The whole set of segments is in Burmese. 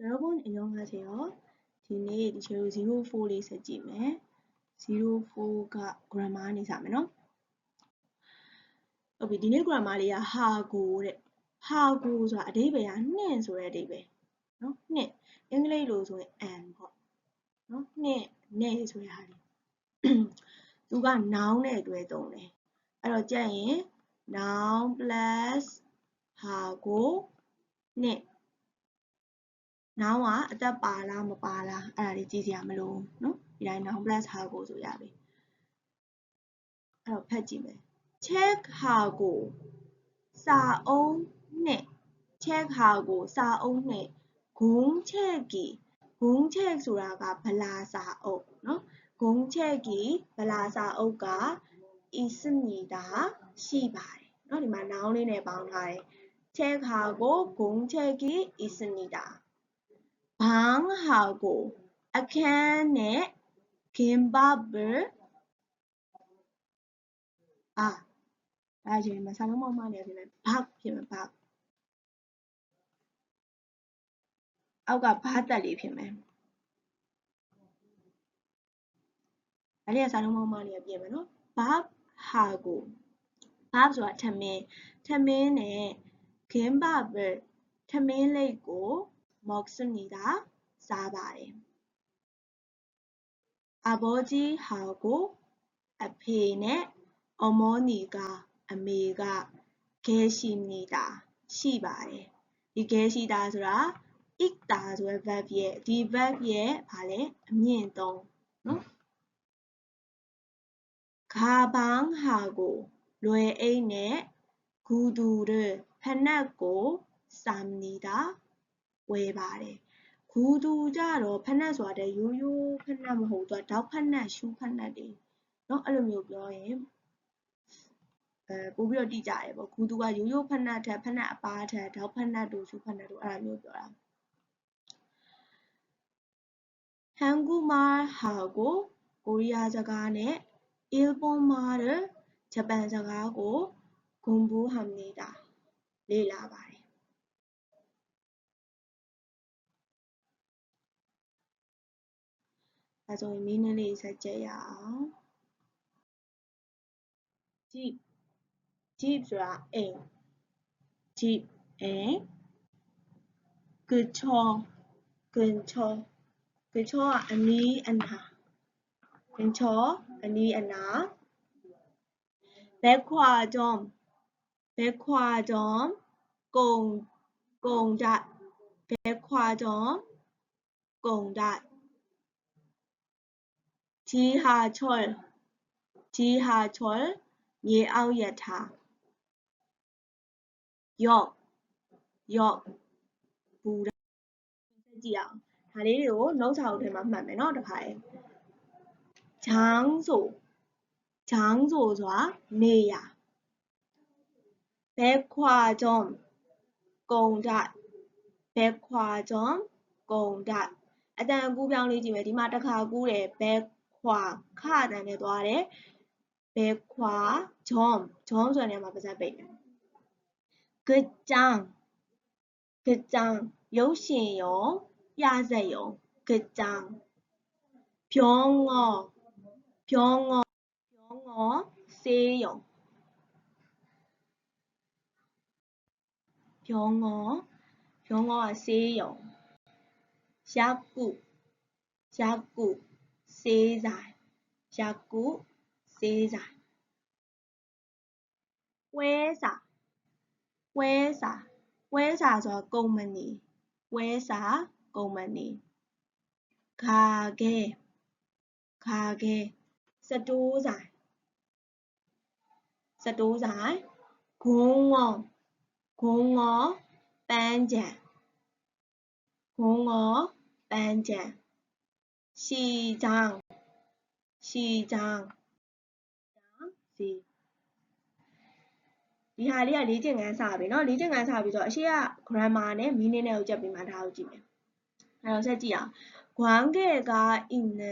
여러분 안녕하세요. 디နေ့ဒီချေ04လေးဆက်ကြည့်မယ်04က grammar နေစမယ်နော်ဟုတ်ပြီဒီနေ့ grammar လေးကဟာကိုတဲ့ဟာကိုဆိုတာအဓိပ္ပာယ်ကနှင့်ဆိုတဲ့အဓိပ္ပာယ်နော်နှင့်အင်္ဂလိပ်လိုဆိုရင် am ပေါ့နော်နှင့်နဲ့ဆိုတဲ့ဟာလေးသူက noun နဲ့အတွဲသုံးတယ်အဲ့တော့ကြက်ရင် noun plus ဟာကိုနှင့် နောင်ကအသက်ပါလားမပါလားအဲ့ဒါလေးကြည့်စရာမလိုနော်ဒီတိုင်းနောင် plus ဟာကိုဆိုရပြီအဲ့တော့ဖတ်ကြည့်မယ် check ဟာကိုစာအုံးနဲ့ check ဟာကိုစာအုံးနဲ့ဂုံးချက်ကြီးဂုံးချက်ဆိုတာကဗလာစာအုပ်နော်ဂုံးချက်ကြီးဗလာစာအုပ်ကဤစမီတာရှိပါတယ်နော်ဒီမှာနောင်လေးနဲ့ပေါင်းထားတယ် check ဟာကိုဂုံးချက်ကြီးဤစမီတာ ဘန်းဟာကိုအခန်းနဲ့ခင်ဘာဘအာဒါကြည့်မဆာလုံးမမလေးဖြစ်မယ်ဘတ်ဖြစ်မယ်ဘတ်အောက်ကဘားတက်လေးဖြစ်မယ်ဒါလေးကဆာလုံးမမလေးကပြင်မယ်နော်ဘတ်ဟာကိုဘတ်ဆိုတာထမင်းထမင်းနဲ့ခင်ဘာဘထမင်းလိတ်ကို 먹습니다. 사바임. 아버지하고 아페네 어머니가 아메가 계십니다. 시바에 이 계시다스라 익다스의 밥에 이 밥에 발에 면동 가방하고 로에인의 구두를 패내고 쌉니다. ဝယ်ပါတယ်ဂူတူကြတော့ဖက်နှက်ဆိုတာရိုးရိုးဖက်နှက်မဟုတ်သူကဒေါက်ဖက်နှက်ရှူးဖက်နှက်တွေเนาะအဲ့လိုမျိုးပြောရင်အဲပို့ပြီးတော့တိကြတယ်ပေါ့ဂူတူကရိုးရိုးဖက်နှက်ထက်ဖက်နှက်အပါထက်ဒေါက်ဖက်နှက်တို့ရှူးဖက်နှက်တို့အဲ့လိုမျိုးပြောတာဟန်ဂူမာဟာကိုကိုရီးယားစကားနဲ့အီလ်ပွန်မာရဂျပန်စကားကိုဂွန်ဘူဟမ်နေတာလေ့လာပါတယ် ဒါဆိုရင်မင်းနဲ့လေးဆက်ကြရအောင် jeep jeep ဆိုတာအိမ် jeep အိမ် control control control အနီးအနာ control အနီးအနာ backwardstorm backwardstorm ကုံကုံဒ backwardstorm ကုံဒ 지하철 지하철 예아우야타 역, 역, 부라 ကြည့်အောင်ဒါလေးတွေကိုနှုတ်စာအုပ်ထဲမှာမှတ်မယ်နော်တစ်ခါရေဂျန်းဆိုဂျန်းဆိုဆိုတာနေရဘက်ခွာဂျုံကုံဒတ်ဘက်ခွာဂျုံကုံဒတ်အတန်အကူပြောင်းလေးကြည့်မယ်ဒီမှာတစ်ခါကူးတယ်ဘ က်ခွာခအတန်နဲ့သွားတယ်ဘယ်ခွာဂျုံဂျုံဆိုတဲ့နေရာမှာပါးစပ်ပိတ်တယ်ကကြံကကြံရုပ်ရှင်ရောပြဇက်ရောကကြံဖြောငေါဖြောငေါဖြောငေါဆေးရုံဖြော ငေါဖြောငေါကဆေးရုံရက်ကုရက်ကုဆေးဆိုင်ရက်ကုဆေးဆိုင်ပွဲစာပွဲစာပွဲစာဆိုတာကုမ္ပဏီပွဲစာကုမ္ပဏီခါခဲ 시장 시장စီဒီဟာလေးကလေ့ကျင့်ခန်းစပြီเนาะလေ့ကျင့်ခန်းစပြီဆိုတော့အရှိက grammar နဲ့ meaning နဲ့ကိုကြက်ပြီးမှဒါကိုကြည့်မယ်အဲ့တော့ဆက်ကြည့်အောင်관계가있는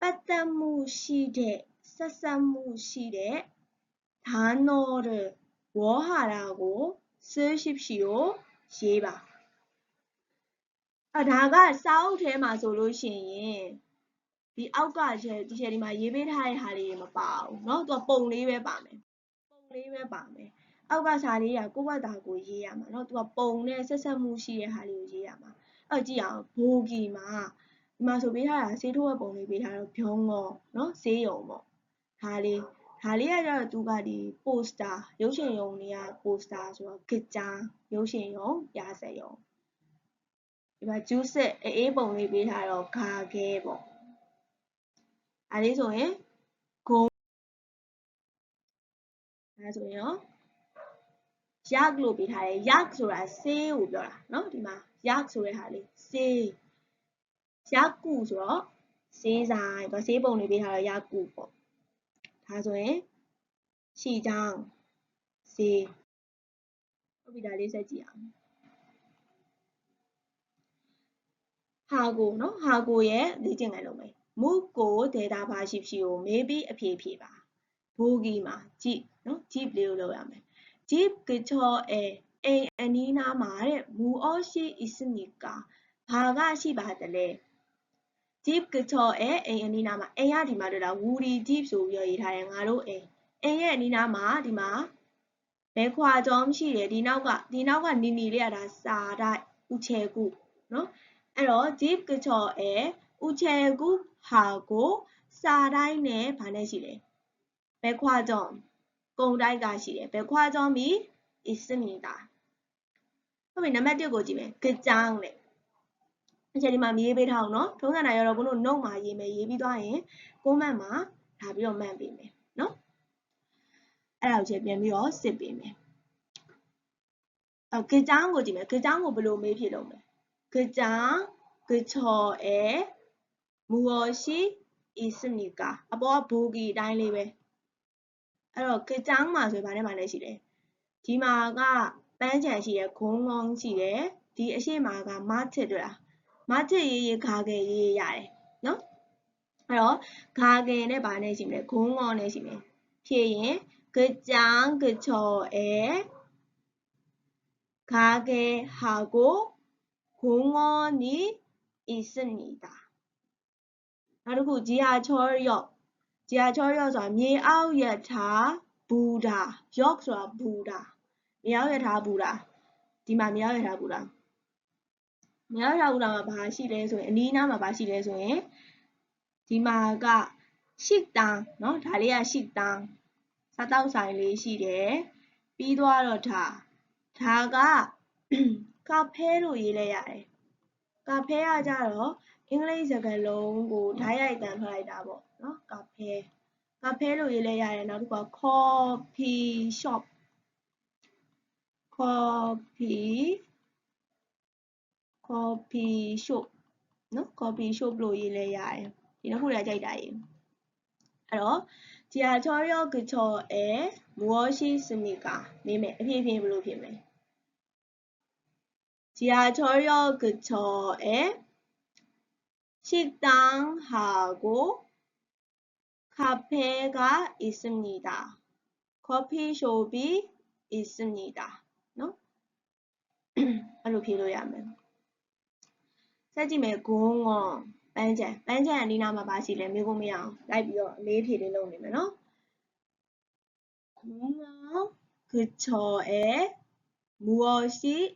ပတ်သက်မှုရှိတဲ့ဆက်ဆက်မှုရှိတဲ့단어를워하라고쓰십시오ရေးပါ အဲဒါကစာအုပ်ထဲမှာဆိုလို့ရှိရင်ဒီအောက်ကကျဒီချက်ဒီမှာရေးပေးထားတဲ့ဟာလေးတွေမပါဘူးเนาะသူကပုံလေးပဲပါမယ်ပုံလေးပဲပါမယ်အောက်ကစာလေးကကိုယ့်ဘာသာကိုရေးရမှာเนาะသူကပုံနဲ့ဆက်ဆက်မှုရှိတဲ့ဟာလေးကိုရေးရမှာအဲ့ကြည့်အောင်ဘိုဂီမှာဒီမှာဆိုပေးထားတာဆေးထိုးရဲ့ပုံလေးပေးထားတော့ဖြုံးငေါเนาะဆေးရုံပေါ့ဒါလေးဒါလေးကကျတော့သူကဒီပိုစတာရုပ်ရှင်ရုံတွေကပိုစတာဆိုတော့ဂစ်ဂျာရုပ်ရှင်ရုံရာဇရုံ ဒီမှာဂျူးစစ်အေးပုံလေးပေးထားတော့ဂါခဲပေါ့အဲလေးဆိုရင်ဂုံအဲဆိုရင်ရော yak လို့ပေးထားတယ် yak ဆိုတာဆေးကိုပြောတာเนาะဒီမှာ yak ဆိုတဲ့ဟာလေးဆေး yaku ဆိုတော့ဆေးဆိုင်တော့ဆေးပုံလေးပေးထားတော့ yaku ပေါ့ဒါဆိုရင်ရှီချောင်းဆေးဟုတ်ပြီဒါလေးဆက်ကြည့်အောင် ဟာကိုနော်ဟာကိုရဲ့လေ့ကျင့်ခန်းလုပ်မယ် move ကို data ဘာရှိဖြစ်ကိုမေးပြီးအဖြေဖြေပါဘိုးကြီးမှာကြည့်နော် jeep လေးကိုလုပ်ရမယ် jeep ကချောအဲအိမ်အနီးနားမှာတဲ့မူအောရှိအစ်စနီကာဘာကရှိပါတလဲ jeep ကချောအဲအိမ်အနီးနားမှာအိမ်ကဒီမှာတွေ့တာ woody jeep ဆိုပြီးရေးထားတယ်ငါတို့အိမ်အိမ်ရဲ့အနီးနားမှာဒီမှာဘဲခွာကြောမရှိတယ်ဒီနောက်ကဒီနောက်ကနီနီလေးကဒါစာတိုက်ဥချေကုနော် အဲ့တော့ deep ကချော်အဲဥချေကုဟာကိုစာတိုင်းနဲ့ဗာနဲ့ရှိတယ်ဘဲခွာကြောင်းကုံတိုက်ကရှိတယ်ဘဲခွာကြောင်းပြီး is မိတာဟုတ်ပြီနံပါတ်1ကိုကြည့်မယ်ကြောင်းတဲ့အချက်ဒီမှာရေးပေးထားအောင်နော်ထုံးစံတိုင်းရောဘုလို့ note မှာရေးမယ်ရေးပြီးသွားရင် comment မှာဒါပြီးတော့မှတ်ပေးမယ်နော်အဲ့ဒါကိုချက်ပြန်ပြီးတော့စစ်ပေးမယ်အော်ကြောင်းကိုကြည့်မယ်ကြောင်းကိုဘယ်လိုမေးဖြစ်လို့မလဲ 그 장, 그저에 무엇이 있습니 까? 아, 뭐 보기 라인리 베. 그래서 그장만 저희 반에 말해 시 래. 디마가 빤찬 시에 공공 시에 디 아시마가 마트더 라. 마트 예예 가게 예야 래. 너? 그래서 가게는 반에 시래 공원에 시 래. 피에 그장 그저에 가게하고 공원이 있습니 다. 나르고 지하철역 지하철역 저 미아우 예차 부다 역 저, 부다 미아우 예차 부다 디마 미아우 예차 부다 미아우 예차 부다가 바시래 소에 니나마 바시래 소에 디마가 식당 เนาะ 다리야 식당 사다우사이 레시래 삐도아러다 다가 ကာဖဲလို့ရေးလိုက်ရတယ်။ကာဖဲကကြတော့အင်္ဂလိပ်စကားလုံးကိုဓာတ်ရိုက်တန်ထွက်လိုက်တာပေါ့နော်ကာဖဲကာဖဲလို့ရေးလိုက်ရတယ်နောက်တစ်ခုက coffee shop coffee coffee shop နော် coffee shop လို့ရေးလိုက်ရတယ်ဒီနောက်ခုလည်းကြိုက်တာရေးအဲ့တော့ဂျီယာချောရောဂချောအဲမောရှိစနီကာနေမယ်အဖြစ်အဖြစ်ဘယ်လိုဖြစ်မလဲ 지하철역 근처에 식당하고 카페가 있습니다. 커피숍이 있습니다. ¿no? 바로 비교하면 사진의 공원 반찬 반찬 리나마 마시래 미국이야 라이비어 메이피를 넣으면 어? 공원 그처에 무엇이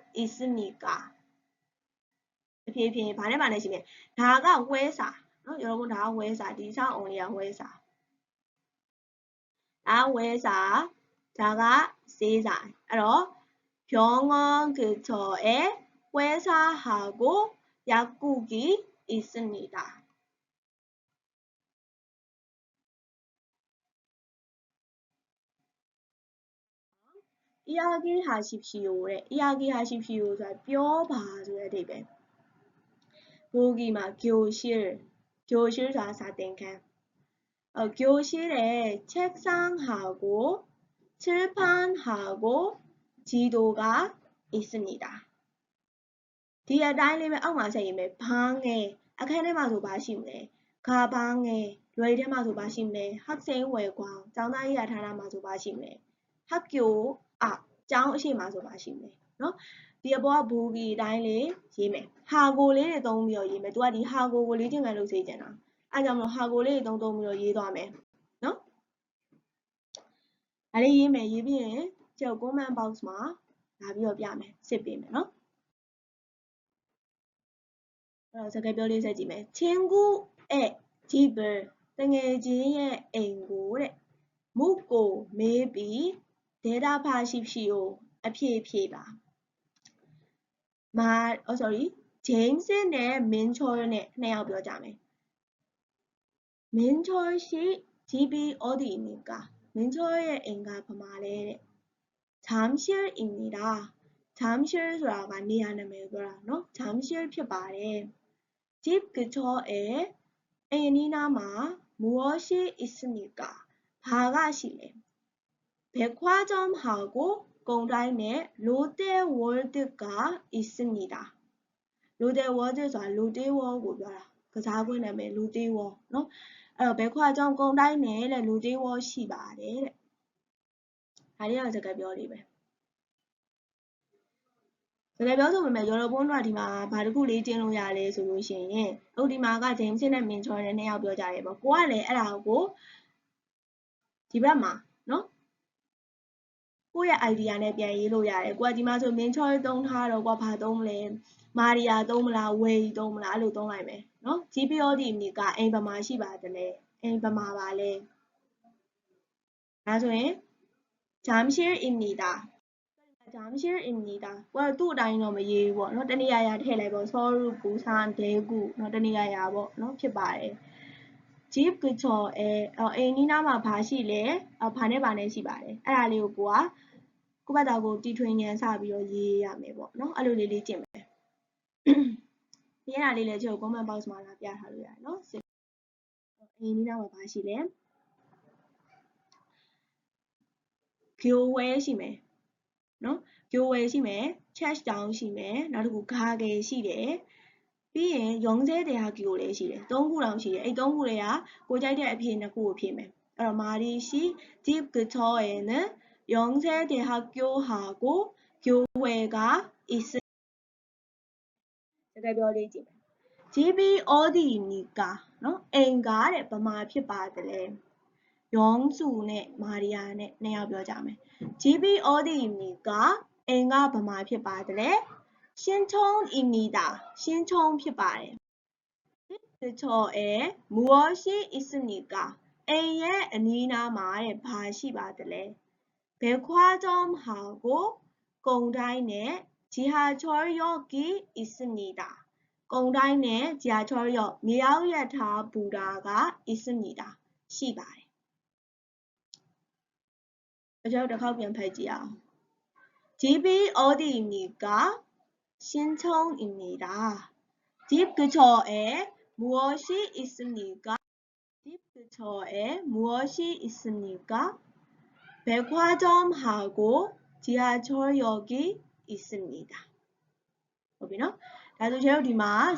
있습니까? 비에 비에 반에 반에 시면 다가 회사. 어, 여러분 다 회사. 디사 오니야 회사. 다 회사. 다가 세상 그래서 병원 근처에 회사하고 약국이 있습니다. 이야기 하십시오. 이야기 하십시오. 뼈봐줘야 되배 보기마 교실 교실 좌사 땡캠 어, 교실에 책상하고 칠판하고 지도가 있습니다. 뒤에 달리면 엉망생이면 방에 아카데마도 마시네 가방에 레이데마도 마시네 학생회관 장난이야 다라마도 마시네 학교 င်းသားရေးရထားတာမှာဆိုဘာရှိမလဲဟက်ပြိုအကျောင်းအရှိမှာဆိုဘာရှိမလဲနော်ဒီအပေါ်ကဘူဂီအတိုင်းလေးရေးမယ်ဟာကိုလေးတွေသုံးပြီးတော့ရေးမယ်သူကဒီဟာကိုကိုလေးချင်းကန်လို့စေချင်တာအဲကြောင့်မလို့ဟာကိုလေးတွေသုံးသုံးပြီးတော့ရေးသွားမယ်နော်ဒါလေးရေးမယ်ရေးပြီးရင်ကျုပ် comment box မှာလာပြီးတော့ပြမယ်စစ်ပေးမယ်နော်အဲ့တော့စကားပြောလေးဆက်ကြည့်မယ်ချင်းကူအဲဂျီဘယ်တငယ်ချင်းရဲ့အိမ်ကိုတဲ့မုကိုမေးပြီး 대답하십시오. 아, 피해, 피해 봐. 말, 어, sorry. 제임스 네, 민철 네, 네요, 여자매. 민철 씨 집이 어디입니까? 민철의 인가 말해. 잠실입니다. 잠실 소라가 니안에 매그라노 잠실 표발에 집 근처에 애니나마 무엇이 있습니까? 바가실에 백화점하고 공단에 롯데월드가 있습니 다. 롯데월드가 롯데월드고 뭐 라? 그 작은 남의 롯데 월, 너? 어, 백화점 공단에 롯데월 시바 래. 아니 야, 제가 별이 래. ဒါလည်းပြောဆိုပေမဲ့ရော်ဘွန်းတို့ကဒီမှာဘာတစ်ခုလေးကျင်းလို့ရလဲဆိုလို့ရှိရင်အခုဒီမှာက James နဲ့ Min Jordan နဲ့နှစ်ယောက်ပြောကြတယ်ပေါ့ကိုကလည်းအဲ့ဒါကိုဒီဘက်မှာနော် ကိုယ့်ရဲ့ idea နဲ့ပြန်ရေးလို့ရတယ်ကိုကဒီမှာဆို main choice သုံးထားတော့ကိုကဘာသုံးမလဲ maria သုံးမလား way သုံးမလားအဲ့လိုသုံးလိုက်မယ်နော် gpod အမည်ကအိမ်ပမာရှိပါတယ်လေအိမ်ပမာပါလဲဒါဆိုရင် jamshir imnida jamshir imnida ကိုကသူ့အတိုင်းတော့မရေးဘူးပေါ့နော်တနေရာရာထည့်လိုက်ပေါ့ soru busan daegu နော်တနေရာရာပေါ့နော်ဖြစ်ပါတယ် Jeep Couture အဲအိမ်နီးနားမှာဘာရှိလဲဘာနဲ့ဘာနဲ့ရှိပါတယ်အဲ့ဒါလေးကိုကိုကကိုဘတာကိုတီထွင်ဉဏ်စပြီးတော့ရေးရမယ်ပေါ့နော်အဲ့လိုလေးလေးကျင့်မယ်ဒီအဲ့ဒါလေးလည်းကျုပ် comment box မှာလာပြထားလို့ရတယ်နော်အိမ်နီးနားမှာဘာရှိလဲဂိုဝဲရှိမယ်နော်ဂိုဝဲရှိမယ် chest down ရှိမယ်နောက်တစ်ခုဂါဂယ်ရှိတယ် ပြီးရင်ရုံးသေးတရားကီကိုလည်းရှိတယ်၃ခုတောင်ရှိတယ်အဲ့၃ခုတွေကကိုကြိုက်တဲ့အဖြေနှစ်ခုကိုဖြေမယ်အဲ့တော့မာရီရှိ deep guitar ရဲ့နော်ရုံးသေးတရားကီဟာကိုကျိုးဝဲက is တကယ်ပြောလေးကြည့်မယ် GB Audi နီကာနော်အိမ်ကားတဲ့ဗမာဖြစ်ပါတယ်လေရုံးစုနဲ့မာရီယာနဲ့နှစ်ယောက်ပြောကြမယ် GB Audi နီကာအိမ်ကဗမာဖြစ်ပါတယ်လေ 신청입니다. 신청 피바에. 저에 무엇이 있습니까? A의 니나마에 바시바들레. 백화점하고 공단에 지하철역이 있습니다. 공단에 지하철역 미야우야타 부라가 있습니다. 시바에. 제가 1 가면 1 0지요 집이 어디입니까? 신청입니다. 딥 근처에 무엇이 있습니까? 딥 근처에 무엇이 있습니까? 백화점하고 지하철역이 있습니다. 여기는 나도 제일 리마